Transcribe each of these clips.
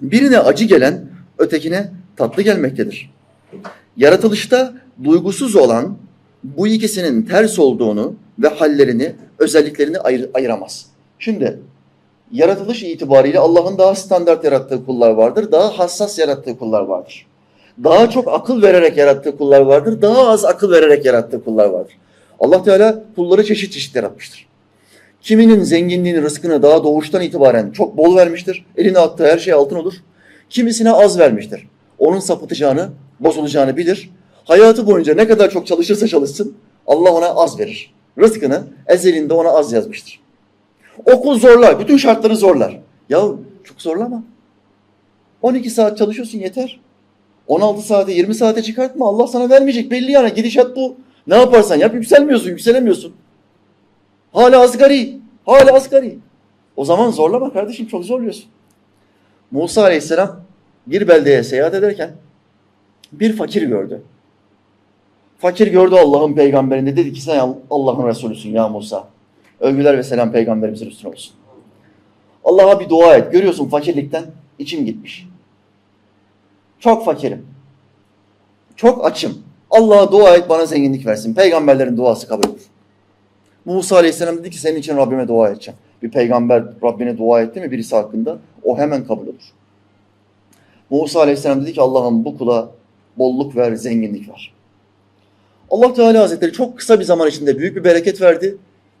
Birine acı gelen ötekine tatlı gelmektedir. Yaratılışta duygusuz olan bu ikisinin ters olduğunu ve hallerini, özelliklerini ayır- ayıramaz. Şimdi yaratılış itibariyle Allah'ın daha standart yarattığı kullar vardır, daha hassas yarattığı kullar vardır. Daha çok akıl vererek yarattığı kullar vardır, daha az akıl vererek yarattığı kullar vardır. Allah Teala kulları çeşit çeşit yaratmıştır. Kiminin zenginliğini, rızkını daha doğuştan itibaren çok bol vermiştir. Eline attığı her şey altın olur. Kimisine az vermiştir. Onun sapıtacağını, bozulacağını bilir. Hayatı boyunca ne kadar çok çalışırsa çalışsın Allah ona az verir. Rızkını ezelinde ona az yazmıştır. Okul zorlar, bütün şartları zorlar. Ya çok zorlama. 12 saat çalışıyorsun yeter. 16 saate 20 saate çıkartma. Allah sana vermeyecek belli yani gidişat bu. Ne yaparsan yap yükselmiyorsun, yükselemiyorsun. Hala asgari, hala asgari. O zaman zorlama kardeşim çok zorluyorsun. Musa aleyhisselam bir beldeye seyahat ederken bir fakir gördü. Fakir gördü Allah'ın peygamberinde dedi ki sen Allah'ın Resulüsün ya Musa. Övgüler ve selam peygamberimizin üstüne olsun. Allah'a bir dua et. Görüyorsun fakirlikten içim gitmiş. Çok fakirim. Çok açım. Allah'a dua et bana zenginlik versin. Peygamberlerin duası kabul. Musa Aleyhisselam dedi ki senin için Rabbime dua edeceğim. Bir peygamber Rabbine dua etti mi birisi hakkında o hemen kabul olur. Musa Aleyhisselam dedi ki Allah'ım bu kula bolluk ver, zenginlik ver. Allah Teala Hazretleri çok kısa bir zaman içinde büyük bir bereket verdi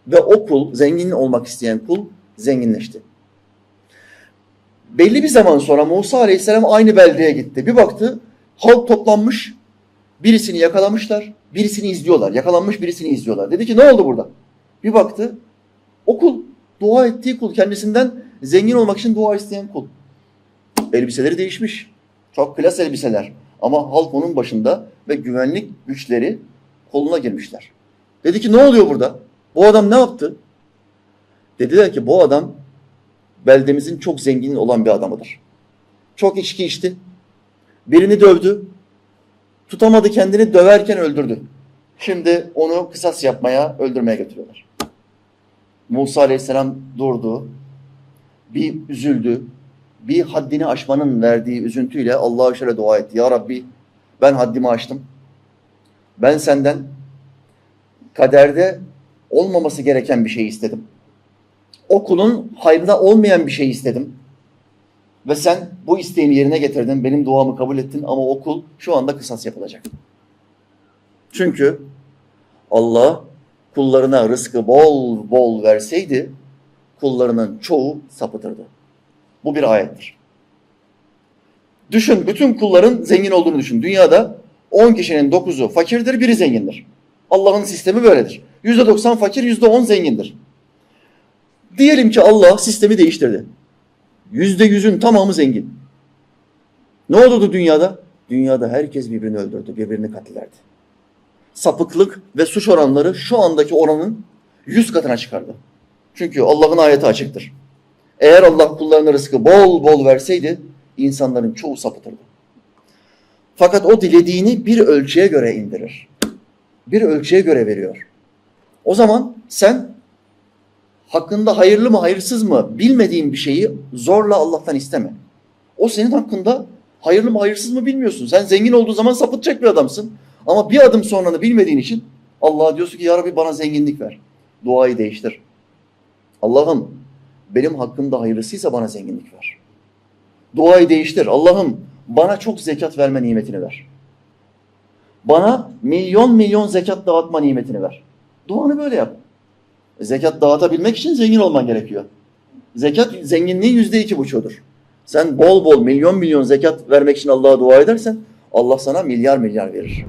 ve o kul, zengin olmak isteyen kul zenginleşti. Belli bir zaman sonra Musa Aleyhisselam aynı beldeye gitti. Bir baktı halk toplanmış, birisini yakalamışlar, birisini izliyorlar. Yakalanmış birisini izliyorlar. Dedi ki ne oldu burada? Bir baktı o kul, dua ettiği kul kendisinden zengin olmak için dua isteyen kul. Elbiseleri değişmiş. Çok klas elbiseler. Ama halk onun başında ve güvenlik güçleri koluna girmişler. Dedi ki ne oluyor burada? Bu adam ne yaptı? Dediler ki bu adam beldemizin çok zengin olan bir adamıdır. Çok içki içti. Birini dövdü. Tutamadı kendini döverken öldürdü. Şimdi onu kısas yapmaya, öldürmeye götürüyorlar. Musa Aleyhisselam durdu. Bir üzüldü. Bir haddini aşmanın verdiği üzüntüyle Allah'a şöyle dua etti. Ya Rabbi ben haddimi aştım. Ben senden kaderde olmaması gereken bir şey istedim. O kulun hayrına olmayan bir şey istedim. Ve sen bu isteğimi yerine getirdin, benim duamı kabul ettin ama o kul şu anda kısas yapılacak. Çünkü Allah kullarına rızkı bol bol verseydi kullarının çoğu sapıtırdı. Bu bir ayettir. Düşün bütün kulların zengin olduğunu düşün. Dünyada 10 kişinin 9'u fakirdir, biri zengindir. Allah'ın sistemi böyledir. %90 fakir, %10 zengindir. Diyelim ki Allah sistemi değiştirdi. %100'ün tamamı zengin. Ne olurdu dünyada? Dünyada herkes birbirini öldürdü, birbirini katlederdi. Sapıklık ve suç oranları şu andaki oranın 100 katına çıkardı. Çünkü Allah'ın ayeti açıktır. Eğer Allah kullarına rızkı bol bol verseydi insanların çoğu sapıtırdı. Fakat o dilediğini bir ölçüye göre indirir. Bir ölçüye göre veriyor. O zaman sen hakkında hayırlı mı hayırsız mı bilmediğin bir şeyi zorla Allah'tan isteme. O senin hakkında hayırlı mı hayırsız mı bilmiyorsun. Sen zengin olduğu zaman sapıtacak bir adamsın. Ama bir adım sonranı bilmediğin için Allah'a diyorsun ki ya Rabbi bana zenginlik ver. Duayı değiştir. Allah'ım benim hakkımda hayırlısıysa bana zenginlik ver. Duayı değiştir. Allah'ım bana çok zekat verme nimetini ver. Bana milyon milyon zekat dağıtma nimetini ver. Duanı böyle yap. Zekat dağıtabilmek için zengin olman gerekiyor. Zekat zenginliğin yüzde iki buçuğudur. Sen bol bol milyon milyon zekat vermek için Allah'a dua edersen Allah sana milyar milyar verir.